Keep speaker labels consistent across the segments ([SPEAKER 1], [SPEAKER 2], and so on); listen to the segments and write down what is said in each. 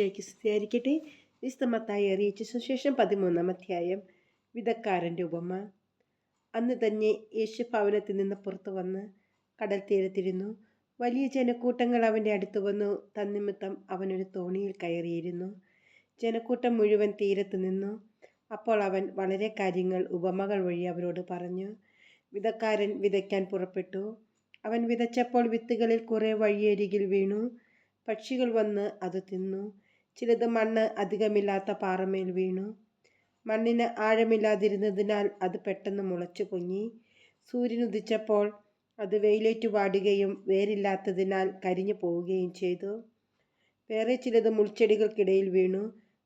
[SPEAKER 1] യേക്ക് സ്തുതിയായിരിക്കട്ടെ വിസ്തമത്തായി അറിയിച്ച സുശേഷം പതിമൂന്നാം അധ്യായം. വിധക്കാരന്റെ ഉപമ. അന്ന് തന്നെ യേശു ഭവനത്തിൽ നിന്ന് പുറത്തു വന്ന് കടൽ തീരത്തിരുന്നു. വലിയ ജനക്കൂട്ടങ്ങൾ അവന്റെ അടുത്ത് വന്നു. തന്നിമിത്തം അവനൊരു തോണിയിൽ കയറിയിരുന്നു. ജനക്കൂട്ടം മുഴുവൻ തീരത്ത് നിന്നു. അപ്പോൾ അവൻ വളരെ കാര്യങ്ങൾ ഉപമകൾ വഴി അവരോട് പറഞ്ഞു. വിധക്കാരൻ വിതയ്ക്കാൻ പുറപ്പെട്ടു. അവൻ വിതച്ചപ്പോൾ വിത്തുകളിൽ കുറേ വഴിയരികിൽ വീണു. പക്ഷികൾ വന്ന് അത് തിന്നു. ചിലത് മണ്ണ് അധികമില്ലാത്ത പാറമേൽ വീണു. മണ്ണിന് ആഴമില്ലാതിരുന്നതിനാൽ അത് പെട്ടെന്ന് മുളച്ചു പൊങ്ങി. സൂര്യൻ ഉദിച്ചപ്പോൾ അത് വെയിലേറ്റു വാടുകയും വേരില്ലാത്തതിനാൽ കരിഞ്ഞു പോവുകയും ചെയ്തു. വേറെ ചിലത് മുൾച്ചെടികൾക്കിടയിൽ വീണു.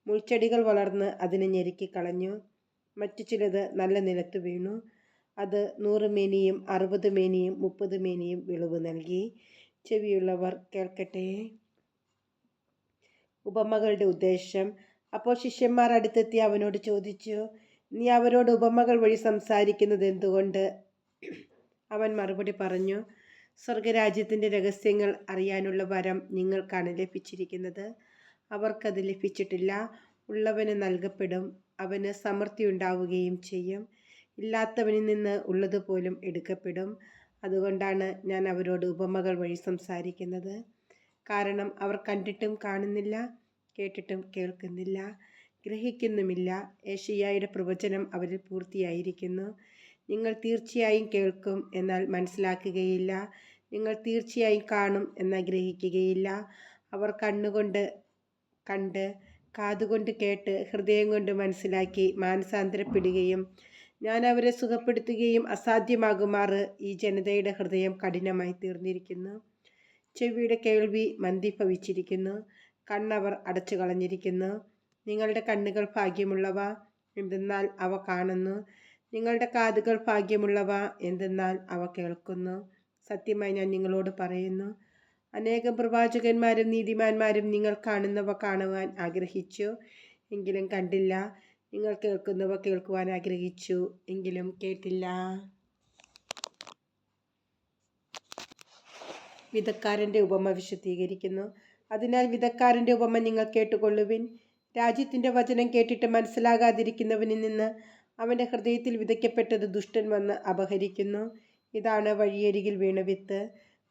[SPEAKER 1] മുൾച്ചെടികൾ വളർന്ന് അതിനെ ഞെരുക്കി കളഞ്ഞു. മറ്റു ചിലത് നല്ല നിലത്ത് വീണു. അത് നൂറ് മേനിയും അറുപത് മേനിയും മുപ്പത് മേനിയും വിളവ് നൽകി. ചെവിയുള്ളവർ കേൾക്കട്ടെ. ഉപമകളുടെ ഉദ്ദേശം. അപ്പോൾ ശിഷ്യന്മാർ അടുത്തെത്തി അവനോട് ചോദിച്ചു നീ അവരോട് ഉപമകൾ വഴി സംസാരിക്കുന്നത് എന്തുകൊണ്ട്? അവൻ മറുപടി പറഞ്ഞു സ്വർഗരാജ്യത്തിന്റെ രഹസ്യങ്ങൾ അറിയാനുള്ള വരം നിങ്ങൾക്കാണ് ലഭിച്ചിരിക്കുന്നത്. അവർക്കത് ലഭിച്ചിട്ടില്ല. ഉള്ളവന് നൽകപ്പെടും. അവന് സമൃദ്ധി ഉണ്ടാവുകയും ചെയ്യും. ഇല്ലാത്തവനിൽ നിന്ന് ഉള്ളതുപോലും എടുക്കപ്പെടും. അതുകൊണ്ടാണ് ഞാൻ അവരോട് ഉപമകൾ വഴി സംസാരിക്കുന്നത്. കാരണം അവർ കണ്ടിട്ടും കാണുന്നില്ല. കേട്ടിട്ടും കേൾക്കുന്നില്ല ഗ്രഹിക്കുന്നുമില്ല. ഏഷ്യായുടെ പ്രവചനം അവരിൽ പൂർത്തിയായിരിക്കുന്നു. നിങ്ങൾ തീർച്ചയായും കേൾക്കും എന്നാൽ മനസ്സിലാക്കുകയില്ല. നിങ്ങൾ തീർച്ചയായും കാണും എന്നാൽ ഗ്രഹിക്കുകയില്ല. അവർ കണ്ണുകൊണ്ട് കണ്ട് കാതുകൊണ്ട് കേട്ട് ഹൃദയം കൊണ്ട് മനസ്സിലാക്കി മാനസാന്തരപ്പെടുകയും ഞാൻ അവരെ സുഖപ്പെടുത്തുകയും അസാധ്യമാകുമാറ് ഈ ജനതയുടെ ഹൃദയം കഠിനമായി തീർന്നിരിക്കുന്നു. ചെവിയുടെ കേൾവി മന്ദിഭവിച്ചിരിക്കുന്നു. കണ്ണവർ അടച്ചു കളഞ്ഞിരിക്കുന്നു. നിങ്ങളുടെ കണ്ണുകൾ ഭാഗ്യമുള്ളവ എന്തെന്നാൽ അവ കാണുന്നു. നിങ്ങളുടെ കാതുകൾ ഭാഗ്യമുള്ളവ എന്തെന്നാൽ അവ കേൾക്കുന്നു. സത്യമായി ഞാൻ നിങ്ങളോട് പറയുന്നു. അനേകം പ്രവാചകന്മാരും നീതിമാന്മാരും നിങ്ങൾ കാണുന്നവ കാണുവാൻ ആഗ്രഹിച്ചു എങ്കിലും കണ്ടില്ല. നിങ്ങൾ കേൾക്കുന്നവ കേൾക്കുവാൻ ആഗ്രഹിച്ചു എങ്കിലും കേട്ടില്ല. വിധക്കാരന്റെ ഉപമ വിശദീകരിക്കുന്നു അതിനാൽ വിധക്കാരന്റെ ഉപമ നിങ്ങൾ കേട്ടുകൊള്ളുവിൻ. രാജ്യത്തിന്റെ വചനം കേട്ടിട്ട് മനസ്സിലാകാതിരിക്കുന്നവനിൽ നിന്ന് അവന്റെ ഹൃദയത്തിൽ വിതയ്ക്കപ്പെട്ടത് ദുഷ്ടൻ വന്ന് അപഹരിക്കുന്നു. ഇതാണ് വഴിയരികിൽ വീണ വിത്ത്.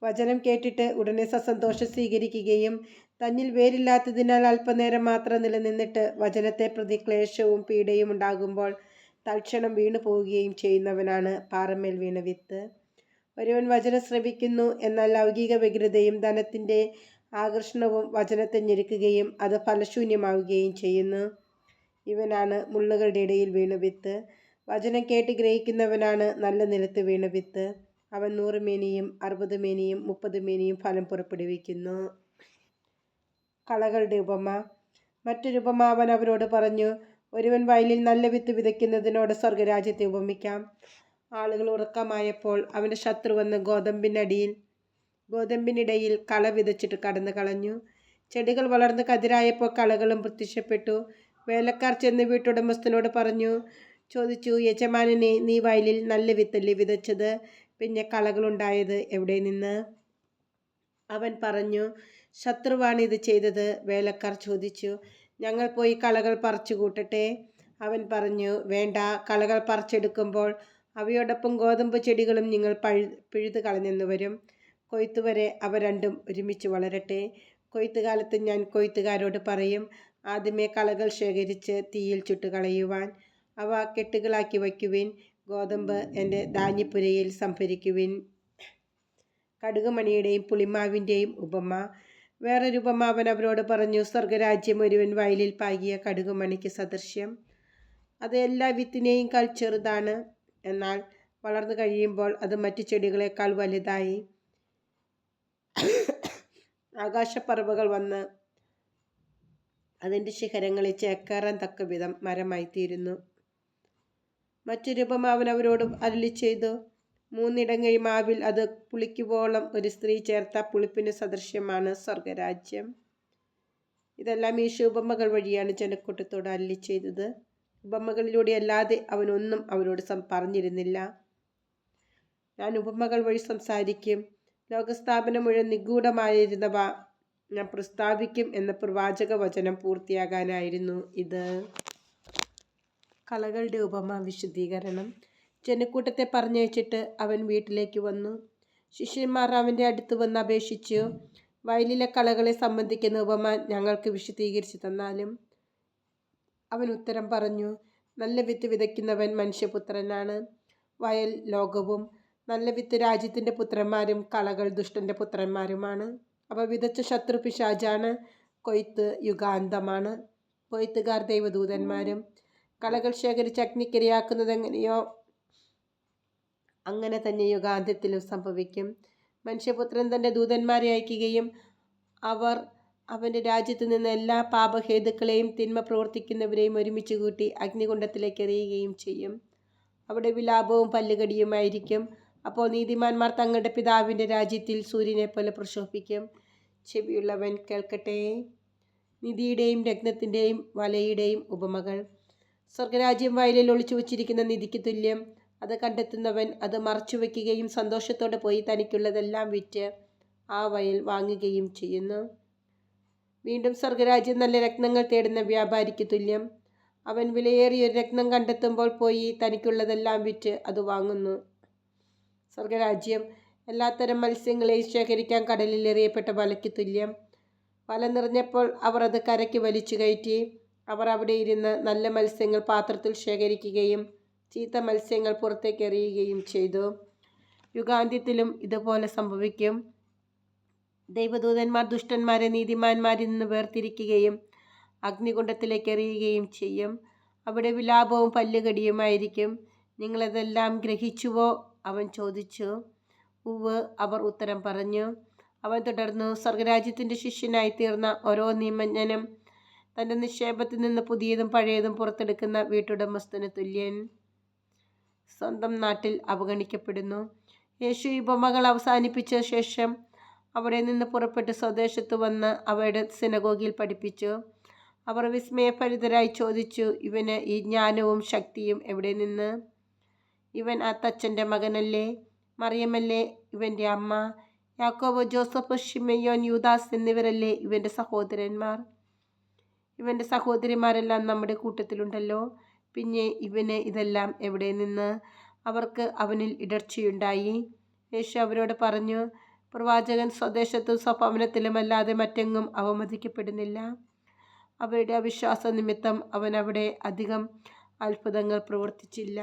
[SPEAKER 1] വചനം കേട്ടിട്ട് ഉടനെ സസന്തോഷം സ്വീകരിക്കുകയും തന്നിൽ വേരില്ലാത്തതിനാൽ അല്പനേരം മാത്രം നിലനിന്നിട്ട് വചനത്തെ പ്രതി ക്ലേശവും പീഡയും ഉണ്ടാകുമ്പോൾ തൽക്ഷണം വീണു പോവുകയും ചെയ്യുന്നവനാണ് പാറമേൽ വീണ വിത്ത്. ഒരുവൻ വചനം ശ്രവിക്കുന്നു എന്നാൽ ലൗകിക വ്യഗ്രതയും ധനത്തിന്റെ ആകർഷണവും വചനത്തെ ഞെരുക്കുകയും അത് ഫലശൂന്യമാവുകയും ചെയ്യുന്നു. ഇവനാണ് മുള്ളുകളുടെ ഇടയിൽ വീണ വിത്ത്. വചനം കേട്ട് ഗ്രഹിക്കുന്നവനാണ് നല്ല നിലത്ത് വീണ വിത്ത്. അവൻ നൂറ് മേനിയും അറുപത് മേനിയും മുപ്പത് മേനിയും ഫലം പുറപ്പെടുവിക്കുന്നു. കളകളുടെ ഉപമ. മറ്റൊരു ഉപമ അവൻ അവരോട് പറഞ്ഞു ഒരുവൻ വയലിൽ നല്ല വിത്ത് വിതയ്ക്കുന്നതിനോട് സ്വർഗരാജ്യത്തെ ഉപമിക്കാം. ആളുകൾ ഉറക്കമായപ്പോൾ അവന്റെ ശത്രു വന്ന് ഗോതമ്പിനടിയിൽ ഗോതമ്പിനിടയിൽ കള വിതച്ചിട്ട് കടന്നു കളഞ്ഞു. ചെടികൾ വളർന്ന് കതിരായപ്പോൾ കളകളും പ്രത്യക്ഷപ്പെട്ടു. വേലക്കാർ ചെന്ന് വീട്ടുടമസ്ഥനോട് പറഞ്ഞു ചോദിച്ചു യജമാനനെ നീ വയലിൽ നല്ല വിത്തല്ലേ വിതച്ചത്? പിന്നെ കളകളുണ്ടായത് എവിടെ നിന്ന്? അവൻ പറഞ്ഞു ശത്രുവാണ് ഇത് ചെയ്തത്. വേലക്കാർ ചോദിച്ചു ഞങ്ങൾ പോയി കളകൾ പറിച്ചു കൂട്ടട്ടെ? അവൻ പറഞ്ഞു വേണ്ട കളകൾ പറിച്ചെടുക്കുമ്പോൾ അവയോടൊപ്പം ഗോതമ്പ് ചെടികളും നിങ്ങൾ പഴു പിഴുതു കളഞ്ഞെന്ന് വരും. കൊയ്ത്തുവരെ അവ രണ്ടും ഒരുമിച്ച് വളരട്ടെ. കൊയ്ത്തുകാലത്ത് ഞാൻ കൊയ്ത്തുകാരോട് പറയും ആദ്യമേ കളകൾ ശേഖരിച്ച് തീയിൽ ചുട്ടുകളയുവാൻ അവ കെട്ടുകളാക്കി വയ്ക്കുവിൻ ഗോതമ്പ് എന്റെ ധാന്യപ്പുരയിൽ സംഭരിക്കുവിൻ. കടുകുമണിയുടെയും പുളിമാവിന്റെയും ഉപമ. വേറൊരു ഉപമാവൻ അവരോട് പറഞ്ഞു സ്വർഗരാജ്യം ഒരുവൻ വയലിൽ പാകിയ കടുകുമണിക്ക് സദൃശ്യം. അത് എല്ലാ വിത്തിനെയും കാൽ ചെറുതാണ്. എന്നാൽ വളർന്നു കഴിയുമ്പോൾ അത് മറ്റു ചെടികളെക്കാൾ വലുതായി. ആകാശപ്പറവുകൾ വന്ന് അതിന്റെ ശിഖരങ്ങളിൽ ചേക്കേറാൻ തക്ക വിധം മരമായി തീരുന്നു രൂപം അവൻ അവരോട് അരളി ചെയ്തു മൂന്നിടങ്ങഴി മാവിൽ അത് പുളിക്കുവോളം ഒരു സ്ത്രീ ചേർത്ത പുളിപ്പിന് സദൃശ്യമാണ് സ്വർഗരാജ്യം. ഇതെല്ലാം ഈ ഉപമകൾ വഴിയാണ് ജനക്കൂട്ടത്തോട് അല്ലി ചെയ്തത്. ഉപമകളിലൂടെ അല്ലാതെ അവനൊന്നും അവരോട് പറഞ്ഞിരുന്നില്ല. ഞാൻ ഉപമകൾ വഴി സംസാരിക്കും ലോകസ്ഥാപനം മുഴുവൻ നിഗൂഢമായിരുന്നവ ഞാൻ പ്രസ്താവിക്കും എന്ന പ്രവാചക വചനം പൂർത്തിയാകാനായിരുന്നു ഇത്. കളകളുടെ ഉപമ വിശദീകരണം ജനക്കൂട്ടത്തെ പറഞ്ഞയച്ചിട്ട് അവൻ വീട്ടിലേക്ക് വന്നു. ശിഷ്യന്മാർ അവന്റെ അടുത്ത് വന്ന് അപേക്ഷിച്ചു വയലിലെ കളകളെ സംബന്ധിക്കുന്ന ഉപമ ഞങ്ങൾക്ക് വിശദീകരിച്ചു തന്നാലും? അവൻ ഉത്തരം പറഞ്ഞു നല്ല വിത്ത് വിതയ്ക്കുന്നവൻ മനുഷ്യപുത്രനാണ്. വയൽ ലോകവും നല്ല വിത്ത് രാജ്യത്തിന്റെ പുത്രന്മാരും കളകൾ ദുഷ്ടന്റെ പുത്രന്മാരുമാണ്. അപ്പോൾ വിതച്ച ശത്രു പിശാജാണ്. കൊയ്ത്ത് യുഗാന്തമാണ്. കൊയ്ത്തുകാർ ദൈവദൂതന്മാരും കളകൾ ശേഖരിച്ച് അഗ്നിക്കിരയാക്കുന്നത് എങ്ങനെയോ അങ്ങനെ തന്നെ യുഗാന്ത്യത്തിലും സംഭവിക്കും. മനുഷ്യപുത്രൻ തന്റെ ദൂതന്മാരെ അയക്കുകയും അവർ അവന്റെ രാജ്യത്ത് നിന്ന് എല്ലാ പാപഹേതുക്കളെയും തിന്മ പ്രവർത്തിക്കുന്നവരെയും ഒരുമിച്ച് കൂട്ടി അഗ്നികുണ്ഡത്തിലേക്ക് എറിയുകയും ചെയ്യും. അവിടെ വിലാപവും പല്ലുകടിയുമായിരിക്കും. അപ്പോൾ നീതിമാന്മാർ തങ്ങളുടെ പിതാവിന്റെ രാജ്യത്തിൽ സൂര്യനെ പോലെ പ്രശോഭിക്കും. ചെവിയുള്ളവൻ കേൾക്കട്ടെ. നിധിയുടെയും രത്നത്തിന്റെയും വലയുടെയും ഉപമകൾ. സ്വർഗരാജ്യം വയലിൽ ഒളിച്ചു വച്ചിരിക്കുന്ന നിധിക്ക് തുല്യം. അത് കണ്ടെത്തുന്നവൻ അത് മറച്ചു വയ്ക്കുകയും സന്തോഷത്തോടെ പോയി തനിക്കുള്ളതെല്ലാം വിറ്റ് ആ വയൽ വാങ്ങുകയും ചെയ്യുന്നു. വീണ്ടും സ്വർഗരാജ്യം നല്ല രത്നങ്ങൾ തേടുന്ന വ്യാപാരിക്ക് തുല്യം. അവൻ വിലയേറിയ രത്നം കണ്ടെത്തുമ്പോൾ പോയി തനിക്കുള്ളതെല്ലാം വിറ്റ് അത് വാങ്ങുന്നു. സ്വർഗരാജ്യം എല്ലാത്തരം മത്സ്യങ്ങളെയും ശേഖരിക്കാൻ കടലിൽ എറിയപ്പെട്ട വലയ്ക്ക് തുല്യം. വല നിറഞ്ഞപ്പോൾ അവർ അത് കരയ്ക്ക് വലിച്ചു കയറ്റി. അവർ അവിടെ ഇരുന്ന് നല്ല മത്സ്യങ്ങൾ പാത്രത്തിൽ ശേഖരിക്കുകയും ചീത്ത മത്സ്യങ്ങൾ പുറത്തേക്ക് എറിയുകയും ചെയ്തു. യുഗാന്ത്യത്തിലും ഇതുപോലെ സംഭവിക്കും. ദൈവദൂതന്മാർ ദുഷ്ടന്മാരെ നീതിമാന്മാരിൽ നിന്ന് വേർതിരിക്കുകയും അഗ്നികുണ്ഡത്തിലേക്ക് എറിയുകയും ചെയ്യും. അവിടെ വിലാപവും പല്ലുകടിയുമായിരിക്കും. നിങ്ങളതെല്ലാം ഗ്രഹിച്ചുവോ? അവൻ ചോദിച്ചു ഉവ് അവർ ഉത്തരം പറഞ്ഞു. അവൻ തുടർന്നു സ്വർഗരാജ്യത്തിന്റെ ശിഷ്യനായി തീർന്ന ഓരോ നിയമജ്ഞനും തന്റെ നിക്ഷേപത്തിൽ നിന്ന് പുതിയതും പഴയതും പുറത്തെടുക്കുന്ന വീട്ടുടമസ്ഥന് തുല്യൻ സ്വന്തം നാട്ടിൽ അവഗണിക്കപ്പെടുന്നു. യേശു ഈ ബൊമ്മകൾ അവസാനിപ്പിച്ച ശേഷം അവിടെ നിന്ന് പുറപ്പെട്ട് സ്വദേശത്ത് വന്ന് അവയുടെ സിനഗോഗിൽ പഠിപ്പിച്ചു. അവർ വിസ്മയഭരിതരായി ചോദിച്ചു ഇവന് ഈ ജ്ഞാനവും ശക്തിയും എവിടെ നിന്ന്? ഇവൻ ആ തച്ചന്റെ മകനല്ലേ? മറിയമല്ലേ ഇവന്റെ അമ്മ? യാക്കോബ് ജോസഫ് ഷിമയോൻ യൂദാസ് എന്നിവരല്ലേ ഇവന്റെ സഹോദരന്മാർ? ഇവന്റെ സഹോദരിമാരെല്ലാം നമ്മുടെ കൂട്ടത്തിലുണ്ടല്ലോ. പിന്നെ ഇവന് ഇതെല്ലാം എവിടെ നിന്ന്? അവർക്ക് അവനിൽ ഇടർച്ചയുണ്ടായി. യേശു അവരോട് പറഞ്ഞു പ്രവാചകൻ സ്വദേശത്തും സ്വഭവനത്തിലും അല്ലാതെ മറ്റെങ്ങും അവമതിക്കപ്പെടുന്നില്ല. അവരുടെ അവിശ്വാസ നിമിത്തം അവൻ അവിടെ അധികം അത്ഭുതങ്ങൾ പ്രവർത്തിച്ചില്ല.